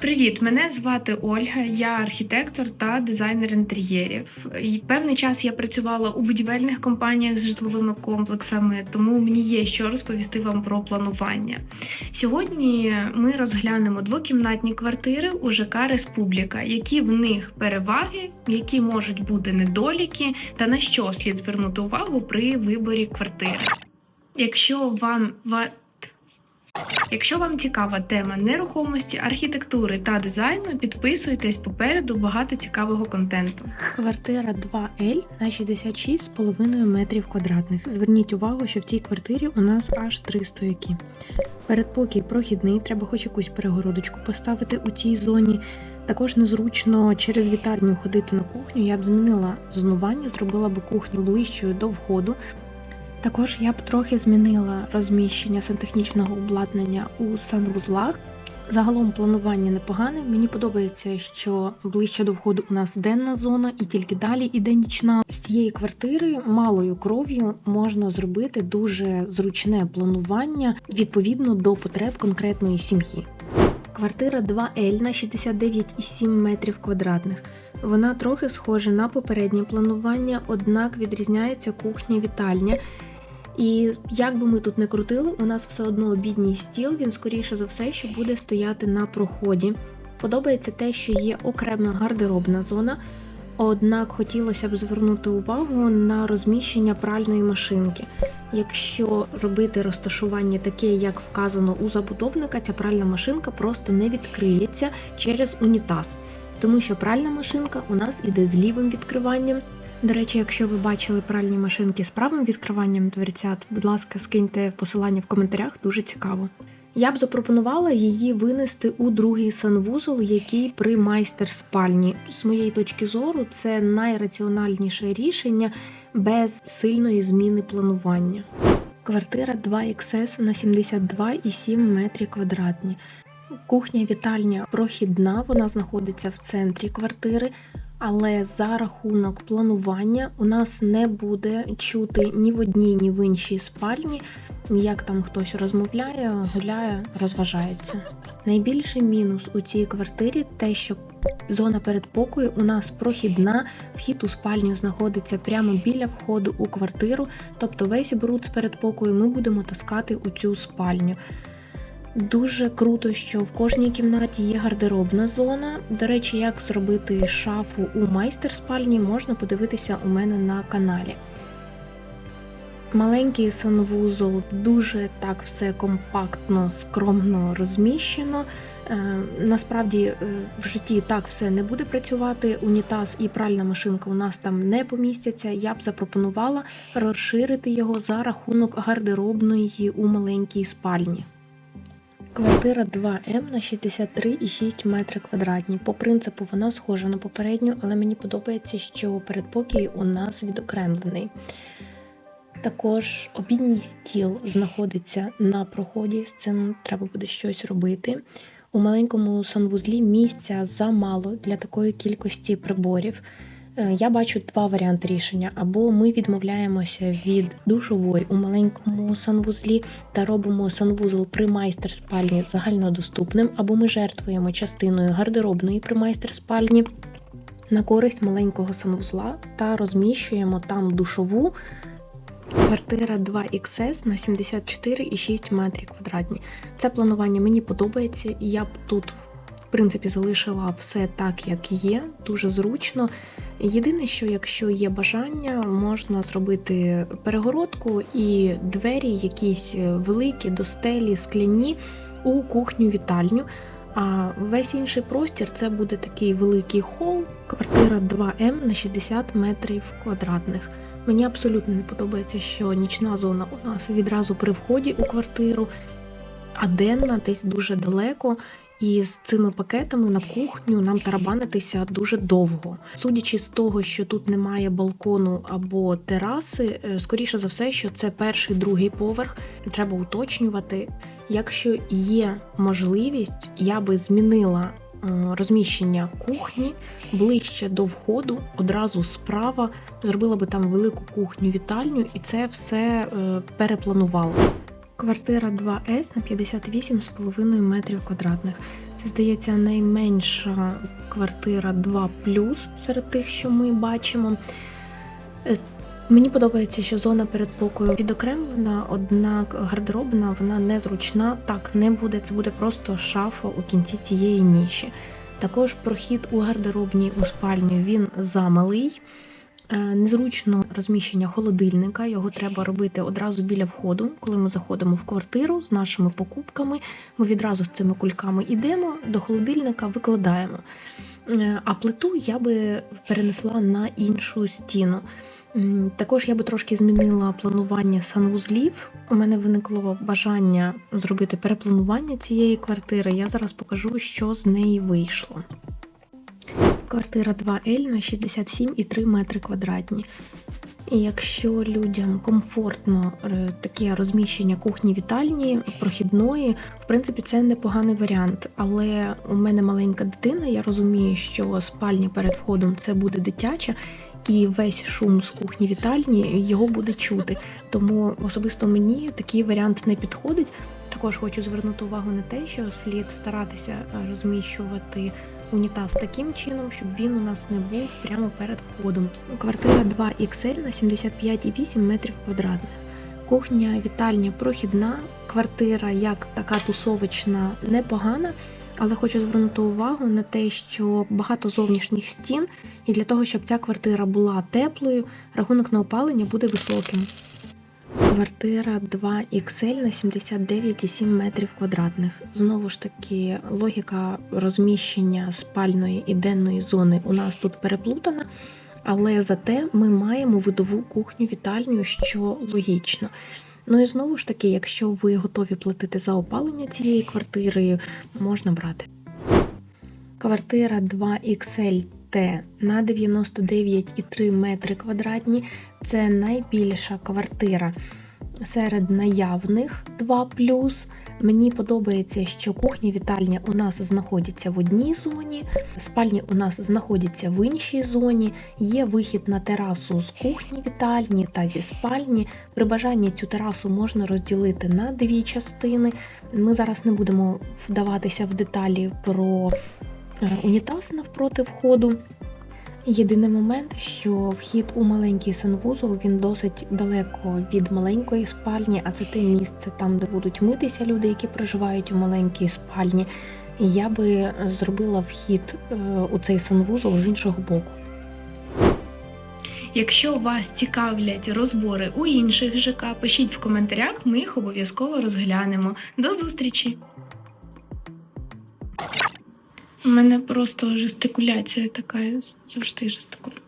Привіт, мене звати Ольга, я архітектор та дизайнер інтер'єрів. І певний час я працювала у будівельних компаніях з житловими комплексами, тому мені є що розповісти вам про планування. Сьогодні ми розглянемо двокімнатні квартири у ЖК Республіка, які в них переваги, які можуть бути недоліки, та на що слід звернути увагу при виборі квартири. Якщо вам ва- Якщо вам цікава тема нерухомості, архітектури та дизайну, підписуйтесь попереду багато цікавого контенту. Квартира 2L на 66,5 метрів квадратних. Зверніть увагу, що в цій квартирі у нас аж три стояки. Передпокій прохідний, треба хоч якусь перегородочку поставити у цій зоні. Також незручно через вітальню ходити на кухню. Я б змінила зонування, зробила б кухню ближчою до входу. Також я б трохи змінила розміщення сантехнічного обладнання у санвузлах. Загалом планування непогане. Мені подобається, що ближче до входу у нас денна зона, і тільки далі іде нічна. З цієї квартири малою кров'ю можна зробити дуже зручне планування відповідно до потреб конкретної сім'ї. Квартира 2L на 69,7 метрів квадратних. Вона трохи схожа на попереднє планування, однак відрізняється кухня-вітальня. І як би ми тут не крутили, у нас все одно обідній стіл, він скоріше за все, що буде стояти на проході. Подобається те, що є окрема гардеробна зона, однак хотілося б звернути увагу на розміщення пральної машинки. Якщо робити розташування таке, як вказано у забудовника, ця пральна машинка просто не відкриється через унітаз, тому що пральна машинка у нас іде з лівим відкриванням. До речі, якщо ви бачили пральні машинки з правим відкриванням дверцят, будь ласка, скиньте посилання в коментарях, дуже цікаво. Я б запропонувала її винести у другий санвузол, який при майстер спальні. З моєї точки зору, це найраціональніше рішення без сильної зміни планування. Квартира 2XS на 72,7 метрі квадратні. Кухня вітальня прохідна, вона знаходиться в центрі квартири, але за рахунок планування у нас не буде чути ні в одній, ні в іншій спальні, як там хтось розмовляє, гуляє, розважається. Найбільший мінус у цій квартирі те, що зона передпокою у нас прохідна, вхід у спальню знаходиться прямо біля входу у квартиру, тобто весь бруд з передпокою ми будемо таскати у цю спальню. Дуже круто, що в кожній кімнаті є гардеробна зона. До речі, як зробити шафу у майстер спальні, можна подивитися у мене на каналі. Маленький санвузол, дуже так все компактно, скромно розміщено. Е, Насправді е, в житті так все не буде працювати. Унітаз і пральна машинка у нас там не помістяться. Я б запропонувала розширити його за рахунок гардеробної у маленькій спальні. Квартира 2М на 63,6 метри квадратні. По принципу вона схожа на попередню, але мені подобається, що передпокій у нас відокремлений. Також обідній стіл знаходиться на проході, з цим треба буде щось робити. У маленькому санвузлі місця замало для такої кількості приборів. Е, Я бачу два варіанти рішення: або ми відмовляємося від душової у маленькому санвузлі та робимо санвузол при майстер спальні загальнодоступним, або ми жертвуємо частиною гардеробної при майстер спальні на користь маленького санвузла та розміщуємо там душову. Квартира 2XS на 74,6 метрів квадратні. Це планування мені подобається, і я б тут, принципі, залишила все так, як є, дуже зручно. Єдине, що якщо є бажання, можна зробити перегородку і двері, якісь великі, до стелі, скляні у кухню-вітальню. А весь інший простір це буде такий великий хол, квартира 2М на 60 метрів квадратних. Мені абсолютно не подобається, що нічна зона у нас відразу при вході у квартиру, а денна десь дуже далеко. І з цими пакетами на кухню нам тарабанитися дуже довго. Судячи з того, що тут немає балкону або тераси, е, скоріше за все, що це перший другий поверх. Треба уточнювати. Якщо є можливість, я би змінила е, розміщення кухні ближче до входу, одразу справа, зробила би там велику кухню-вітальню, і це все е, перепланувала. Квартира 2С на 58,5 метрів квадратних. Це здається найменша квартира 2 серед тих, що ми бачимо. Е, Мені подобається, що зона передпокою відокремлена, однак гардеробна вона незручна. Так не буде. Це буде просто шафа у кінці цієї ніші. Також прохід у гардеробній у спальню він замалий. Е, Незручно розміщення холодильника. Його треба робити одразу біля входу. Коли ми заходимо в квартиру з нашими покупками, ми відразу з цими кульками йдемо до холодильника, викладаємо. Е, А плиту я би перенесла на іншу стіну. Також я би трошки змінила планування санвузлів. У мене виникло бажання зробити перепланування цієї квартири. Я зараз покажу, що з неї вийшло. Квартира 2L на 67,3 метри квадратні. І якщо людям комфортно е, таке розміщення кухні-вітальні, прохідної, в принципі, це непоганий варіант. Але у мене маленька дитина, я розумію, що спальня перед входом це буде дитяча, і весь шум з кухні вітальні його буде чути. Тому особисто мені такий варіант не підходить. Також хочу звернути увагу на те, що слід старатися е, розміщувати унітаз таким чином, щоб він у нас не був прямо перед входом. Квартира 2XL на 75,8 метрів квадратних. Кухня, вітальня прохідна, квартира як така тусовочна непогана. Але хочу звернути увагу на те, що багато зовнішніх стін, і для того, щоб ця квартира була теплою, рахунок на опалення буде високим. Квартира 2XL на 79,7 метрів квадратних. Знову ж таки, логіка розміщення спальної і денної зони у нас тут переплутана, але зате ми маємо видову кухню вітальню, що логічно. Ну і знову ж таки, якщо ви готові платити за опалення цієї квартири, можна брати. Квартира 2XL Т на 99,3 метри квадратні. Це найбільша квартира серед наявних 2 Мені подобається, що кухня вітальня у нас знаходяться в одній зоні, спальні у нас знаходяться в іншій зоні. Є вихід на терасу з кухні вітальні та зі спальні. При бажанні цю терасу можна розділити на дві частини. Ми зараз не будемо вдаватися в деталі про унітаз навпроти входу. Єдиний момент, що вхід у маленький санвузол він досить далеко від маленької спальні, а це те місце там, де будуть митися люди, які проживають у маленькій спальні. Я би зробила вхід е, у цей санвузол з іншого боку. Якщо вас цікавлять розбори у інших ЖК, пишіть в коментарях, ми їх обов'язково розглянемо. До зустрічі! У мене просто жестикуляція така, я завжди жестикулюю.